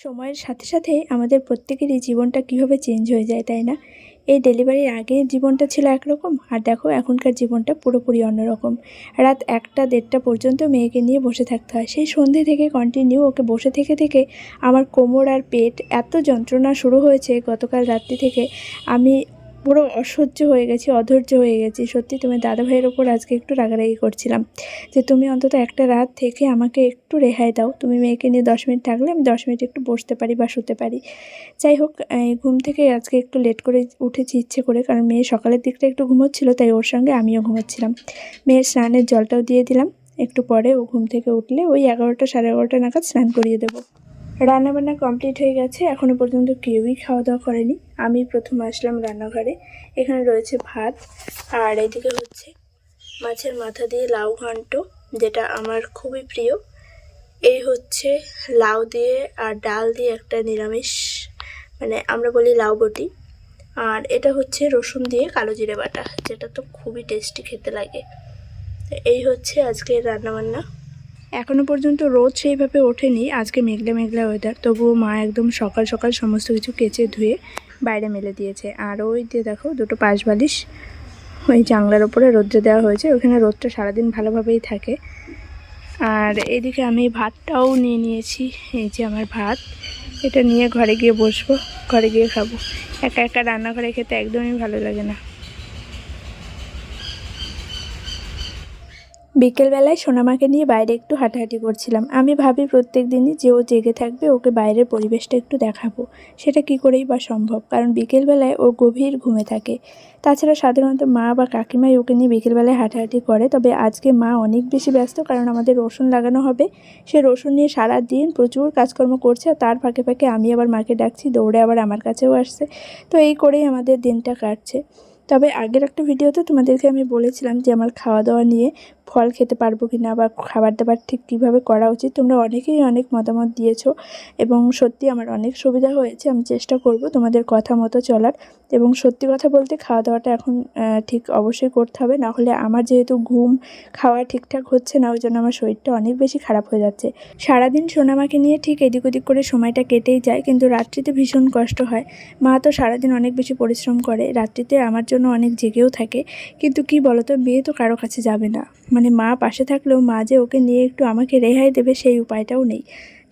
সময়ের সাথে সাথে আমাদের প্রত্যেকেরই জীবনটা কীভাবে চেঞ্জ হয়ে যায়, তাই না? এই ডেলিভারির আগে জীবনটা ছিল একরকম, আর দেখো এখনকার জীবনটা পুরোপুরি অন্যরকম। রাত একটা দেড়টা পর্যন্ত মেয়েকে নিয়ে বসে থাকতে হয়। সেই সন্ধে থেকে কন্টিনিউ ওকে বসে থেকে থেকে আমার কোমর আর পেট এত যন্ত্রণা শুরু হয়েছে গতকাল রাত্রি থেকে। আমি পুরো অসহ্য হয়ে গেছি, অধৈর্য হয়ে গেছি। সত্যি তুমি দাদা ভাইয়ের ওপর আজকে একটু রাগারাগি করছিলাম যে তুমি অন্তত একটা রাত থেকে আমাকে একটু রেহাই দাও। তুমি মেয়েকে নিয়ে দশ মিনিট থাকলে আমি দশ মিনিট একটু বসতে পারি বা শুতে পারি। যাই হোক ঘুম থেকে আজকে একটু লেট করে উঠেছি ইচ্ছে করে, কারণ মেয়ে সকালের দিকটা একটু ঘুমোচ্ছিল, তাই ওর সঙ্গে আমিও ঘুমোচ্ছিলাম। মেয়ের স্নানের জলটাও দিয়ে দিলাম। একটু পরে ও ঘুম থেকে উঠলে ওই এগারোটা সাড়ে এগারোটা নাগাদ স্নান করিয়ে দেবো। রান্নাবান্না কমপ্লিট হয়ে গেছে এখনও পর্যন্ত কেউই খাওয়া দাওয়া করেনি। আমি প্রথম আসলাম রান্নাঘরে, এখানে রয়েছে ভাত, আর এদিকে হচ্ছে মাছের মাথা দিয়ে লাউ ঘন্ট, যেটা আমার খুবই প্রিয়। এই হচ্ছে লাউ দিয়ে আর ডাল দিয়ে একটা নিরামিষ মানে আমরা বলি লাউ বটি। আর এটা হচ্ছে রসুন দিয়ে কালো জিরে বাটা, যেটা তো খুবই টেস্টি খেতে লাগে। এই হচ্ছে আজকের রান্নাবান্না। এখনও পর্যন্ত রোদ সেইভাবে ওঠেনি। আজকে মেঘলা মেঘলা ওয়েদার তবুও মা একদম সকাল সকাল সমস্ত কিছু কেচে ধুয়ে বাইরে মেলে দিয়েছে। আর ওই দিয়ে দেখো, দুটো পাশ বালিশ ওই জানলার ওপরে রোদ্রে দেওয়া হয়েছে। ওখানে রোদটা সারাদিন ভালোভাবেই থাকে। আর এদিকে আমি ভাতটাও নিয়ে নিয়েছি। এই যে আমার ভাত, এটা নিয়ে ঘরে গিয়ে বসবো, ঘরে গিয়ে খাব। একা একা রান্নাঘরে খেতে একদমই ভালো লাগে না। বিকেলবেলায় সোনামাকে নিয়ে বাইরে একটু হাঁটাহাঁটি করছিলাম। আমি ভাবি প্রত্যেক দিনই যে ও জেগে থাকবে, ওকে বাইরের পরিবেশটা একটু দেখাবো। সেটা কি করেই বা সম্ভব? কারণ বিকেলবেলায় ও গভীর ঘুমে থাকে। তাছাড়া সাধারণত মা বা কাকিমাই ওকে নিয়ে বিকেলবেলায় হাঁটাহাঁটি করে। তবে আজকে মা অনেক বেশি ব্যস্ত, কারণ আমাদের রসুন লাগানো হবে। সে রসুন নিয়ে সারা দিন প্রচুর কাজকর্ম করছে আর তার ফাঁকে ফাঁকে আমি আবার মাকে ডাকছি, দৌড়ে আবার আমার কাছেও আসছে। তো এই করেই আমাদের দিনটা কাটছে। তবে আগের একটা ভিডিওতে তোমাদেরকে আমি বলেছিলাম যে আমার খাওয়া দাওয়া নিয়ে ফল খেতে পারব কি না বা খাবার দাবার ঠিক কীভাবে করা উচিত, তোমরা অনেকেই অনেক মতামত দিয়েছ এবং সত্যি আমার অনেক সুবিধা হয়েছে, আমি চেষ্টা করব তোমাদের কথা মতো চলার এবং সত্যি কথা বলতে খাওয়া দাওয়াটা এখন ঠিক অবশ্যই করতে হবে না হলে আমার যেহেতু ঘুম খাওয়া ঠিকঠাক হচ্ছে না ওই জন্য আমার শরীরটা অনেক বেশি খারাপ হয়ে যাচ্ছে। সারাদিন সোনামাকে নিয়ে ঠিক এদিক ওদিক করে সময়টা কেটেই যায়, কিন্তু রাত্রিতে ভীষণ কষ্ট হয়। মা তো সারাদিন অনেক বেশি পরিশ্রম করে, রাত্রিতে আমার জন্য অনেক জেগেও থাকে, কিন্তু কি বলতো, মেয়ে তো কারও কাছে যাবে না। মানে মা পাশে থাকলেও মা যে ওকে নিয়ে একটু আমাকে রেহাই দেবে সেই উপায়টাও নেই।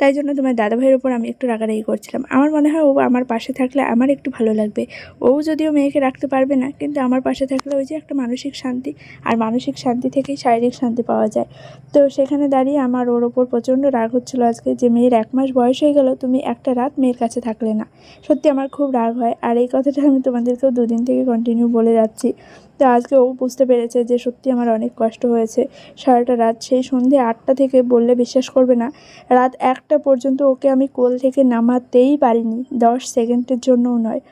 তাই জন্য তোমার দাদাভাইয়ের ওপর আমি একটু রাগারাগি করছিলাম। আমার মনে হয় ও আমার পাশে থাকলে আমার একটু ভালো লাগবে। ও যদিও মেয়েকে রাখতে পারবে না, কিন্তু আমার পাশে থাকলে ওই যে একটা মানসিক শান্তি আর মানসিক শান্তি থেকেই শারীরিক শান্তি পাওয়া যায়। তো সেখানে দাঁড়িয়ে আমার ওর ওপর প্রচণ্ড রাগ হচ্ছিল আজকে যে মেয়ের এক মাস বয়স হয়ে গেল, তুমি একটা রাত মেয়ের কাছে থাকলে না। সত্যি আমার খুব রাগ হয় আর এই কথাটা আমি তোমাদেরকেও দুদিন থেকে কন্টিনিউ বলে যাচ্ছি। তো আজকে ও বুঝতে পেরেছে যে সত্যি আমার অনেক কষ্ট হয়েছে। সারাটা রাত সেই সন্ধে আটটা থেকে বললে বিশ্বাস করবে না। রাত একটা পর্যন্ত ওকে আমি কোল থেকে নামাতেই পারিনি, দশ সেকেন্ডের জন্যও নয়।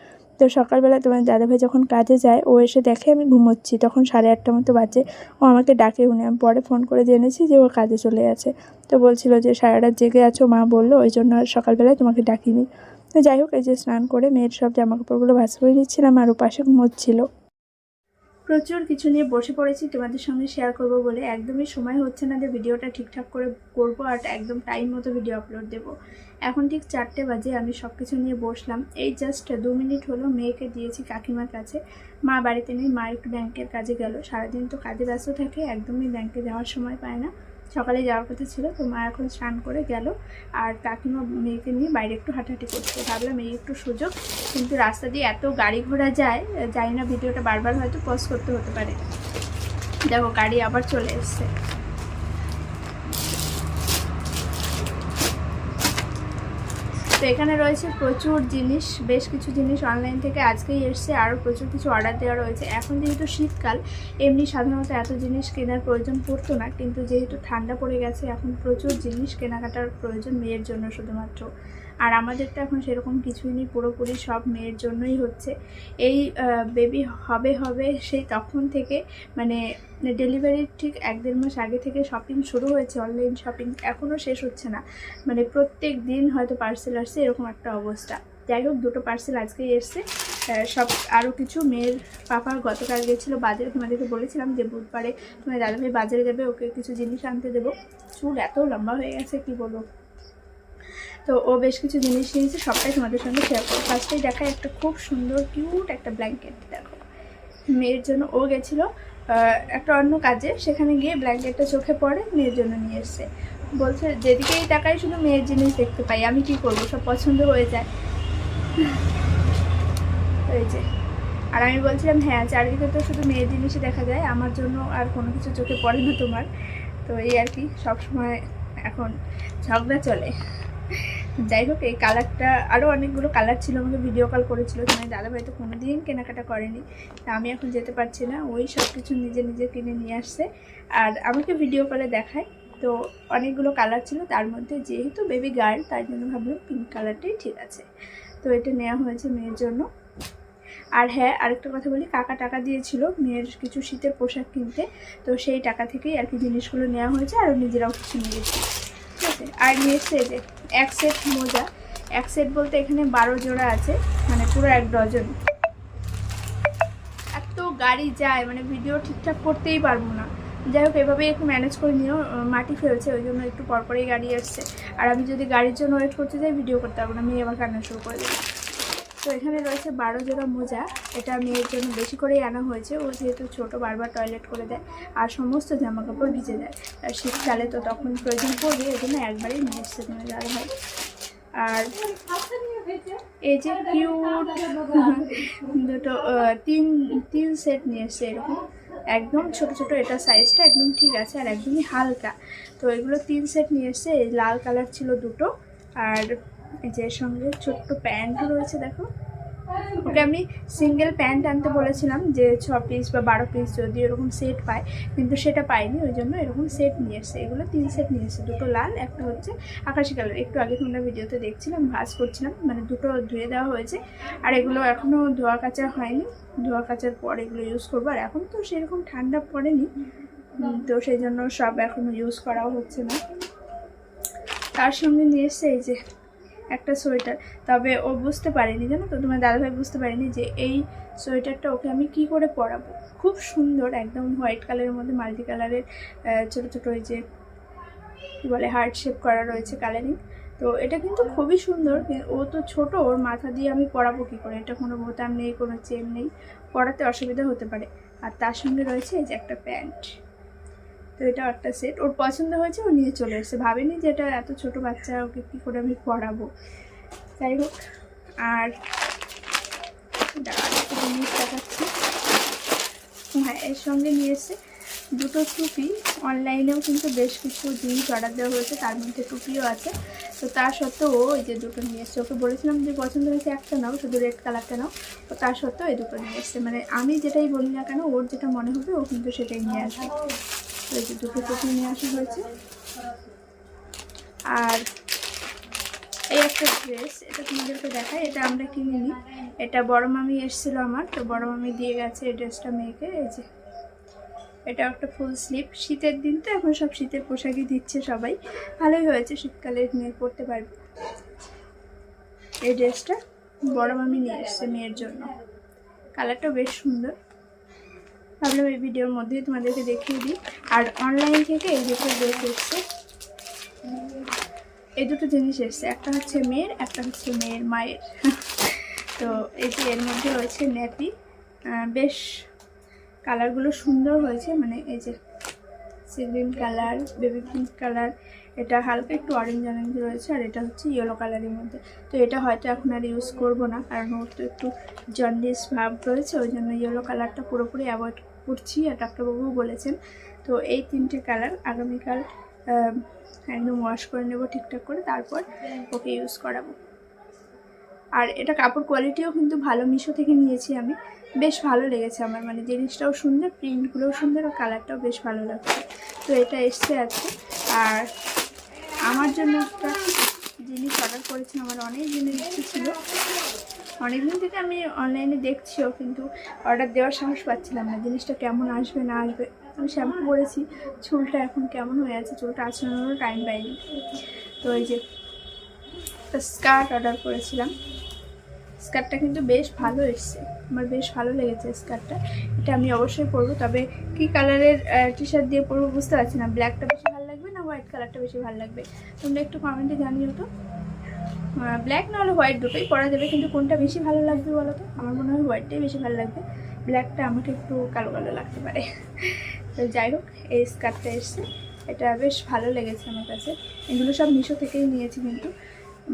তো সকালবেলা তোমার দাদাভাই যখন কাজে যায়, ও এসে দেখে আমি ঘুমোচ্ছি। তখন সাড়ে আটটা মতো বাজে। ও আমাকে ডাকে, উনি আমি পরে ফোন করে জেনেছি যে ও কাজে চলে গেছে। তো বলছিল যে সারা রাত জেগে আছো, মা বলল, ওই জন্য সকালবেলায় তোমাকে ডাকিনি। তো যাই হোক, এই যে স্নান করে মেয়ের সব জামাকাপড়গুলো ভাস করে নিচ্ছিলাম আর ও পাশে ঘুমোচ্ছিলো। প্রচুর কিছু নিয়ে বসে পড়েছি, তোমাদের সঙ্গে শেয়ার করব বলে। একদমই সময় হচ্ছে না যে ভিডিওটা ঠিকঠাক করে করব আর একদম টাইম মতো ভিডিও আপলোড দেব। এখন ঠিক চারটে বাজে, আমি সব কিছু নিয়ে বসলাম। এই জাস্ট দু মিনিট হলো, মেয়েকে দিয়েছি কাকিমার কাছে। মা বাড়িতে নেই, মা একটু ব্যাংকের কাজে গেল। সারাদিন তো কাজে ব্যস্ত থাকে, একদমই ব্যাংকে যাওয়ার সময় পায় না। সকালে যাওয়ার কথা ছিল, তো মা এখন স্নান করে গেল। আর কাকিমা মেয়েকে নিয়ে বাইরে একটু হাঁটাহাঁটি করছে। ভাবলাম এই একটু সুযোগ, কিন্তু রাস্তা দিয়ে এত গাড়ি ঘোড়া যায়, জানি না, ভিডিওটা বারবার হয়তো পজ করতে হতে পারে। দেখো, গাড়ি আবার চলে এসছে। তো এখানে রয়েছে প্রচুর জিনিস, বেশ কিছু জিনিস অনলাইন থেকে আজকেই এসছে, আরও প্রচুর কিছু অর্ডার দেওয়া রয়েছে। এখন যেহেতু শীতকাল, এমনি সাধারণত এত জিনিস কেনার প্রয়োজন পড়তো না, কিন্তু যেহেতু ঠান্ডা পড়ে গেছে, এখন প্রচুর জিনিস কেনাকাটার প্রয়োজন মেয়ের জন্য শুধুমাত্র। আর আমাদের তো এখন সেরকম কিছুই নেই, পুরোপুরি সব মেয়ের জন্যই হচ্ছে। এই বেবি হবে হবে সেই তখন থেকে মানে ডেলিভারির ঠিক এক দেড় মাস আগে থেকে শপিং শুরু হয়েছে অনলাইন শপিং এখনও শেষ হচ্ছে না। মানে প্রত্যেক দিন হয়তো পার্সেল আসছে, এরকম একটা অবস্থা। যাই হোক, দুটো পার্সেল আজকেই এসছে। সব আরও কিছু মেয়ের পাপা গতকাল গেছিল বাজারে, তোমাদেরকে বলেছিলাম যে বুধবারে তোমার দাদাভাই বাজারে যাবে, ওকে কিছু জিনিস আনতে দেবো। চুল এত লম্বা হয়ে গেছে, কি বলব? তো ও বেশ কিছু জিনিস নিয়েছে, সবটাই তোমাদের সঙ্গে শেয়ার করো ফার্স্টেই দেখায় একটা খুব সুন্দর কিউট একটা ব্ল্যাঙ্কেট দেখো। মেয়ের জন্য ও গেছিল একটা অন্য কাজে, সেখানে গিয়ে ব্ল্যাঙ্কেটটা চোখে পড়ে, মেয়ের জন্য নিয়ে এসছে। বলছে যেদিকেই তাকাই শুধু মেয়ের জিনিস দেখতে পাই, আমি কি করব? সব পছন্দ হয়ে যায়। এই যে। আর আমি বলছিলাম হ্যাঁ চারিদিকে তো শুধু মেয়ের জিনিসই দেখা যায়, আমার জন্য আর কোনো কিছু চোখে পড়ে না তোমার। তো এই আর কি, সবসময় এখন ঝগড়া চলে। যাই হোক, এই কালারটা আরও অনেকগুলো কালার ছিল, আমাকে ভিডিও কল করেছিল তোমার দাদাভাই তো কোনো দিন কেনাকাটা করেনি, তা আমি এখন যেতে পারছি না। ওই সব কিছু নিজে নিজে কিনে নিয়ে আসছে। আর আমাকে ভিডিও কলে দেখায়, তো অনেকগুলো কালার ছিল, তার মধ্যে যেহেতু বেবি গার্ল তার জন্য ভাবলাম পিঙ্ক কালারটাই ঠিক আছে। তো এটা নেওয়া হয়েছে মেয়ের জন্য। আর হ্যাঁ আরেকটা কথা বলি, কাকা টাকা দিয়েছিল মেয়ের কিছু শীতের পোশাক কিনতে, তো সেই টাকা থেকেই আর কি জিনিসগুলো নেওয়া হয়েছে, আর নিজেরাও কিছু নিয়েছি। আছে। আর এসছে যে, এক সেট মোজা। এক সেট বলতে এখানে বারো জোড়া আছে মানে পুরো এক ডজন। এত গাড়ি যায় মানে ভিডিও ঠিকঠাক করতেই পারব না। যাই হোক, এভাবেই একটু ম্যানেজ করে নিও। মাটি ফেলছে, ওই জন্য একটু পরপরই গাড়ি আসছে। আর আমি যদি গাড়ির জন্য ওয়েট করতে যাই ভিডিও করতে পারব না আমি আবার কান্না শুরু করে দেবে। তো এখানে রয়েছে বারো জোড়া মোজা। এটা মেয়ের জন্য বেশি করেই আনা হয়েছে। ও যেহেতু ছোট, বারবার টয়লেট করে দেয় আর সমস্ত জামা কাপড় ভিজে দেয় আর শীতকালে তো তখন প্রয়োজন পড়বে এই জন্য একবারেই এসছে তোমার দাদা ভাই আর এই যে কিউট দুটো তিন তিন সেট নিয়ে এসছে এরকম। একদম ছোট ছোট, এটা সাইজটা একদম ঠিক আছে আর একদমই হালকা। তো এগুলো তিন সেট নিয়ে এসছে লাল কালার ছিল দুটো। আর এই যে সঙ্গে ছোট্ট প্যান্টও রয়েছে, দেখো। ওকে, আমি সিঙ্গেল প্যান্ট আনতে বলেছিলাম যে ছ পিস বা বারো পিস যদি এরকম সেট পায়, কিন্তু সেটা পাইনি, ওই জন্য এরকম সেট নিয়ে এসছে। এগুলো তিন সেট নিয়ে এসছে, দুটো লাল, একটা হচ্ছে আকাশি কালার একটু আগে তোমরা ভিডিওতে দেখছিলাম, ভাজ করছিলাম মানে দুটো ধুয়ে দেওয়া হয়েছে, আর এগুলো এখনও ধোয়া কাচা হয়নি। ধোয়া কাচার পর এগুলো ইউজ করব, আর এখন তো সেরকম ঠান্ডা পড়েনি, তো সেই জন্য সব এখনও ইউজ করাও হচ্ছে না। তার সঙ্গে নিয়ে এসছে এই যে একটা সোয়েটার। তবে ও বুঝতে পারেনি, জানো তো? তোমার দাদাভাই বুঝতে পারেনি যে এই সোয়েটারটা ওকে আমি কি করে পরাবো? খুব সুন্দর, একদম হোয়াইট কালারের মধ্যে, মাল্টি কালারের ছোটো ছোটো ওই যে কী বলে, হার্ট শেপ করা রয়েছে কালারিং। তো এটা কিন্তু খুবই সুন্দর ও তো ছোট, ওর মাথা দিয়ে আমি পরাবো কী করে? এটা কোনো বোতাম নেই, কোনো চেন নেই। পরাতে অসুবিধা হতে পারে। আর তার সঙ্গে রয়েছে এই যে একটা প্যান্ট। তো এটা একটা সেট ওর পছন্দ হয়েছে, ও নিয়ে চলে এসেছে। ভাবেনি যে এটা এত ছোট বাচ্চা, ওকে কী করে আমি পড়াবো? যাই হোক, আর জিনিস দেখাচ্ছি। হ্যাঁ এর সঙ্গে নিয়ে এসেছে দুটো টুপি। অনলাইনেও কিন্তু বেশ কিছু জিনিস অর্ডার দেওয়া হয়েছে, তার মধ্যে টুপিও আছে। তো তার সত্ত্বেও ও এই যে দুটো নিয়ে এসছে। ওকে বলেছিলাম যে পছন্দ হয়েছে একটা নাও, শুধু রেড কালারটা নাও। তো তার সত্ত্বেও এই দুটো নিয়ে এসছে। মানে আমি যেটাই বলি না কেন, ওর যেটা মনে হবে, ও কিন্তু সেটাই নিয়ে আসবে। এই যে দুটো টুপি নিয়ে আসা হয়েছে। আর এই একটা ড্রেস এটা তোমাদেরকে দেখায় এটা আমরা কিনিনি এটা বড় মামি এসেছিল আমার, তো বড় মামি দিয়ে গেছে এই ড্রেসটা মেয়েকে, এই যে। এটা একটা ফুল স্লিপ শীতের দিন তো এখন সব শীতের পোশাকই দিচ্ছে সবাই। ভালোই হয়েছে, শীতকালে মেয়ে পরতে পারবে। এই ড্রেসটা বড় মামি নিয়ে এসছে মেয়ের জন্য। কালারটাও বেশ সুন্দর। ভাবলাম এই ভিডিওর মধ্যেই তোমাদেরকে দেখিয়ে দিই। আর অনলাইন থেকে এই দুটো ড্রেস এসছে। এই দুটো জিনিস এসছে। একটা হচ্ছে মেয়ের, একটা হচ্ছে মেয়ের মায়ের। তো যে এর মধ্যে রয়েছে ন্যাপি বেশ কালারগুলো সুন্দর হয়েছে। মানে এই যে sea colour baby pink colour এটা হালকা একটু অরেঞ্জ অরেঞ্জ রয়েছে আর এটা হচ্ছে ইয়েলো কালারের মধ্যে। তো এটা হয়তো এখন আর ইউজ করব না, কারণ ওর তো একটু জন্ডিস ভাব রয়েছে, ওই জন্য ইয়েলো কালারটা পুরোপুরি অ্যাভয়েড করছি আর ডাক্তারবাবুও বলেছেন। তো এই তিনটে কালার আগামীকাল একদম ওয়াশ করে নেব ঠিকঠাক করে, তারপর ওকে ইউজ করাবো। আর এটা কাপড় কোয়ালিটিও কিন্তু ভালো মিশো থেকে নিয়েছি আমি। বেশ ভালো লেগেছে আমার মানে জিনিসটাও সুন্দর প্রিন্টগুলোও সুন্দর, আর কালারটাও বেশ ভালো লাগছে। তো এটা এসছে আজকে। আর আমার জন্য একটা জিনিস অর্ডার করেছি আমার অনেক দিনের ইচ্ছে ছিল। অনেকদিন থেকে আমি অনলাইনে দেখছিও, কিন্তু অর্ডার দেওয়ার সাহস পাচ্ছিলাম না, জিনিসটা কেমন আসবে, না আসবে। আমি শ্যাম্পু করেছি, চুলটা এখন কেমন হয়ে আছে, চুলটা আঁচড়ানোরও টাইম পাইনি। তো এই যে একটা স্কার্ট অর্ডার করেছিলাম। স্কার্টটা কিন্তু বেশ ভালো এসছে, আমার বেশ ভালো লেগেছে স্কার্টটা। এটা আমি অবশ্যই পরবো, তবে কি কালারের টি শার্ট দিয়ে পরবো বুঝতে পারছি না ব্ল্যাকটা বেশি ভালো লাগবে না হোয়াইট কালারটা বেশি ভালো লাগবে। তোমরা একটু কমেন্টে জানিও তো। ব্ল্যাক নাহলে হোয়াইট দুটোই পরা যাবে, কিন্তু কোনটা বেশি ভালো লাগবে বলো তো? আমার মনে হয় হোয়াইটটাই বেশি ভালো লাগবে। ব্ল্যাকটা আমাকে একটু কালো কালো লাগতে পারে। তো যাই হোক, এই স্কার্টটা এসছে। এটা বেশ ভালো লেগেছে আমার কাছে। এগুলো সব মিশো থেকেই নিয়েছি কিন্তু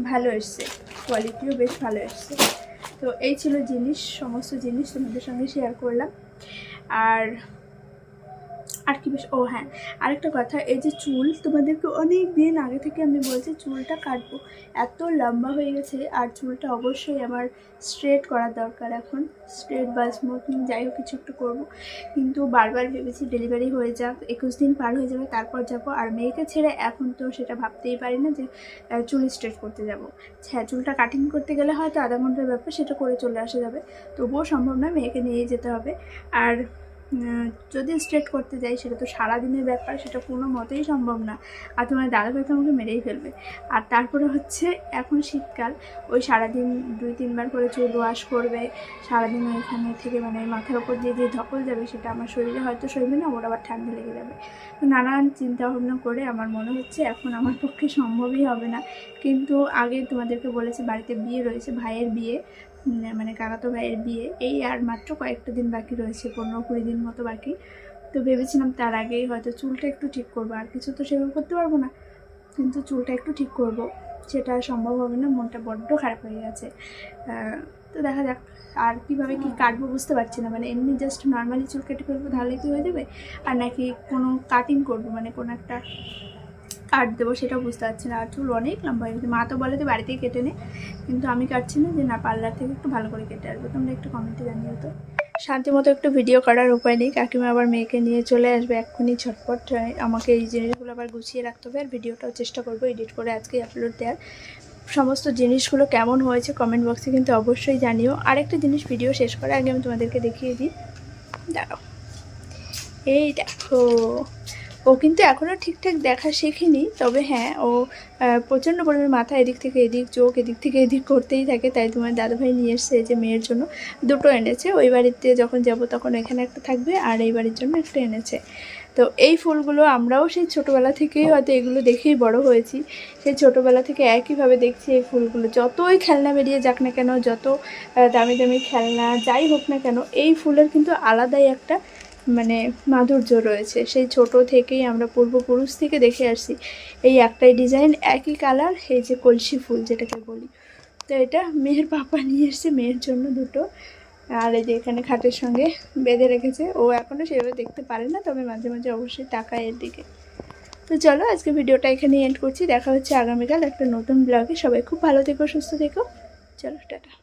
ভালো এসছে। কোয়ালিটিও বেশ ভালো এসছে। তো এই ছিল জিনিস, সমস্ত জিনিস তোমাদের সঙ্গে শেয়ার করলাম। আর আর কি বেশ, ও হ্যাঁ। আরেকটা কথা, এই যে চুল, তোমাদেরকে অনেক দিন আগে থেকে আমি বলছি চুলটা কাটবো। এত লম্বা হয়ে গেছে, আর চুলটা অবশ্যই আমার স্ট্রেট করার দরকার এখন। স্ট্রেট বা স্মুথিং যাই হোক, কিছু একটু করব। কিন্তু বারবার ভেবেছি ডেলিভারি হয়ে যাক, একুশ দিন পার হয়ে যাবে, তারপর যাব। আর মেয়েকে ছেড়ে এখন তো সেটা ভাবতেই পারি না যে চুল স্ট্রেট করতে যাব। হ্যাঁ চুলটা কাটিং করতে গেলে হয়তো আধা ঘণ্টার ব্যাপার, সেটা করে চলে আসা যাবে। তবুও সম্ভব নয়, মেয়েকে নিয়ে যেতে হবে। আর যদি স্ট্রেট করতে যাই, সেটা তো সারাদিনের ব্যাপার, সেটা কোনো মতেই সম্ভব না। আর তোমার দাদা ভাই তো আমাকে মেরেই ফেলবে। আর তারপরে হচ্ছে, এখন শীতকাল, ওই সারাদিন দুই, তিনবার করে চুল ওয়াশ করবে। সারাদিন ওইখানে থেকে মানে মাথার ওপর দিয়ে যে ধকল যাবে, সেটা আমার শরীরে হয়তো সইবে না, ওর আবার ঠান্ডা লেগে যাবে। তো নানান চিন্তা ভাবনা করে আমার মনে হচ্ছে, এখন আমার পক্ষে সম্ভবই হবে না। কিন্তু আগে তোমাদেরকে বলেছি, বাড়িতে বিয়ে রয়েছে, ভাইয়ের বিয়ে। মানে কাকাতো ভাইয়ের বিয়ে। এই আর মাত্র কয়েকটা দিন বাকি রয়েছে, পনেরো কুড়ি দিন মতো বাকি। তো ভেবেছিলাম তার আগেই হয়তো চুলটা একটু ঠিক করব, আর কিছু তো সেভাবে করতে পারব না। কিন্তু চুলটা একটু ঠিক করব, সেটা সম্ভব হবে না, মনটা বড্ড খারাপ হয়ে গেছে। তো দেখা যাক, আর কীভাবে কী কাটবো বুঝতে পারছি না মানে এমনি জাস্ট নর্মালি চুল কেটে ফেলব তাহলেই কি হয়ে যাবে? আর নাকি কোনো কাটিং করব মানে কোনো একটা কাট দেবো সেটা বুঝতে পারছি না। আর চুল অনেক লম্বা হয়ে গেছে। মা তো বলে তো বাড়িতেই কেটে নে। কিন্তু আমি কাটছি না যে না পার্লার থেকে একটু ভালো করে কেটে আসব। তোমরা একটু কমেন্টে জানিও তো। শান্তি মতো একটু ভিডিও করার উপায় নেই। কাকিমা আবার মেয়েকে নিয়ে চলে আসবে এক্ষুনি ঝটপট। আহ, আমাকে এই জিনিসগুলো আবার গুছিয়ে রাখতে হবে। আর ভিডিওটাও চেষ্টা করব এডিট করে আজকে আপলোড দেওয়ার। সমস্ত জিনিসগুলো কেমন হয়েছে কমেন্ট বক্সে কিন্তু অবশ্যই জানিও। আরেকটা জিনিস ভিডিও শেষ করার আগে আমি তোমাদেরকে দেখিয়ে দিই। দাঁড়াও। এই দেখো। ও কিন্তু এখনও ঠিকঠাক দেখা শেখেনি, তবে হ্যাঁ ও প্রচণ্ড পরিমাণে মাথা এদিক থেকে এদিক, চোখ এদিক থেকে এদিক করতেই থাকে, তাই তোমার দাদাভাই নিয়ে এসছে যে মেয়ের জন্য। দুটো এনেছে, ওই বাড়িতে যখন যাব তখন এখানে একটা থাকবে আর এই বাড়ির জন্য একটা এনেছে। তো এই ফুলগুলো আমরাও সেই ছোটোবেলা থেকেই হয়তো এগুলো দেখেই বড় হয়েছি। সেই ছোটোবেলা থেকে একইভাবে দেখছি এই ফুলগুলো। যতই খেলনা বেরিয়ে যাক না কেন, যত দামি দামি খেলনা যাই হোক না কেন, এই ফুলের কিন্তু আলাদাই একটা মানে মাধুর্য রয়েছে। সেই ছোট থেকেই আমরা পূর্বপুরুষ থেকে দেখে আসছি এই একটাই ডিজাইন একই কালার এই যে কলসি ফুল যেটাকে বলি। তো এটা মেয়ের পাপা নিয়ে এসছে, মেয়ের জন্য দুটো। আর এই যে এখানে খাটের সঙ্গে বেঁধে রেখেছে। ও এখনও সেভাবে দেখতে পারে না, তবে মাঝে মাঝে অবশ্যই তাকায় এর দিকে। তো চলো, আজকে ভিডিওটা এখানে এন্ড করছি। দেখা হচ্ছে আগামীকাল একটা নতুন ব্লগে সবাই খুব ভালো থেকো, সুস্থ থেকো। চলো, টাটা।